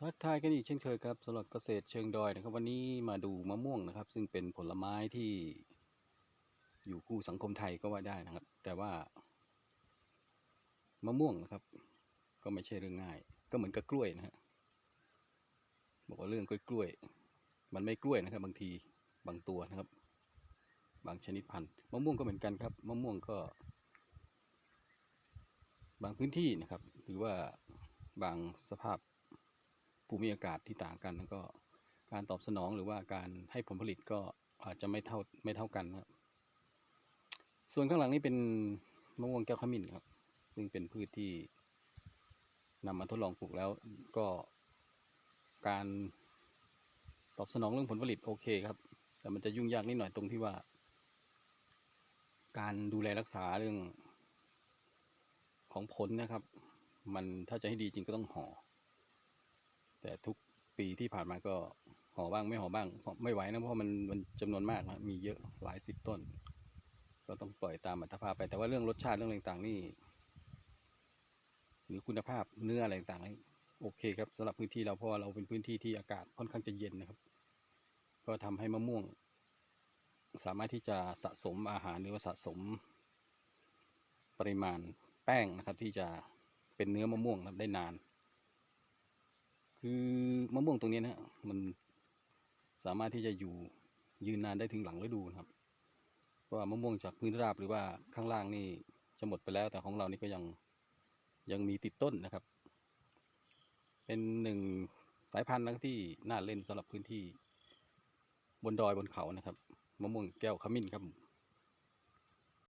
ทักทายกันอีกเช่นเคยครับสำหรับเกษตรเชิงดอยนะครับวันนี้มาดูมะม่วงนะครับ ซึ่งเป็นผลไม้ที่อยู่คู่สังคมไทยก็ว่าได้นะครับ แต่ว่ามะม่วงนะครับ ก็ไม่ใช่เรื่องง่าย ก็เหมือนกับกล้วยนะฮะบอกว่าเรื่องกล้วยกล้วย มันไม่กล้วยนะครับ บางทีบางตัวนะครับ บางชนิดพันธุ์มะม่วงก็เหมือนกันครับมะม่วงก็ บางพื้นที่นะครับ หรือว่าบางสภาพ ภูมิอากาศที่ต่างกันก็การตอบสนองหรือว่าการให้ผลผลิตก็อาจจะไม่เท่าไม่เท่ากันครับ ส่วนข้างหลังนี้เป็นมะม่วงแก้วขมิ้นครับ ซึ่งเป็นพืชที่นำมาทดลองปลูกแล้วก็การตอบสนองเรื่องผลผลิตโอเคครับ แต่มันจะยุ่งยากนิดหน่อยตรงที่ว่า การดูแลรักษาเรื่องของผลนะครับ มันถ้าจะให้ดีจริงก็ต้องห่อ แต่ทุกปีที่ผ่านมาก็ห่อบ้างไม่ห่อบ้างเพราะไม่ไหวนะเพราะมันมันจำนวนมากนะมีเยอะหลายสิบต้น ก็ต้องปล่อยตามอัตภาพไปแต่ว่าเรื่องรสชาติเรื่องต่างๆนี่หรือคุณภาพเนื้ออะไรต่างๆโอเคครับสำหรับพื้นที่เราเพราะเราเป็นพื้นที่ที่อากาศค่อนข้างจะเย็นนะครับ ก็ทำให้มะม่วง สามารถที่จะสะสมอาหารหรือว่าสะสม ปริมาณแป้งนะครับที่จะเป็นเนื้อมะม่วงได้นาน คือมะม่วงตรงนี้นะมันสามารถที่จะอยู่ยืนนานได้ถึงหลังฤดูนะครับ เพราะว่ามะม่วงจากพื้นราบหรือว่าข้างล่างนี่จะหมดไปแล้ว แต่ของเรานี่ก็ยังยังมีติดต้นนะครับ เป็นหนึ่งสายพันธุ์นะที่น่าเล่นสำหรับพื้นที่บนดอยบนเขานะครับมะม่วงแก้วขมิ้นครับผม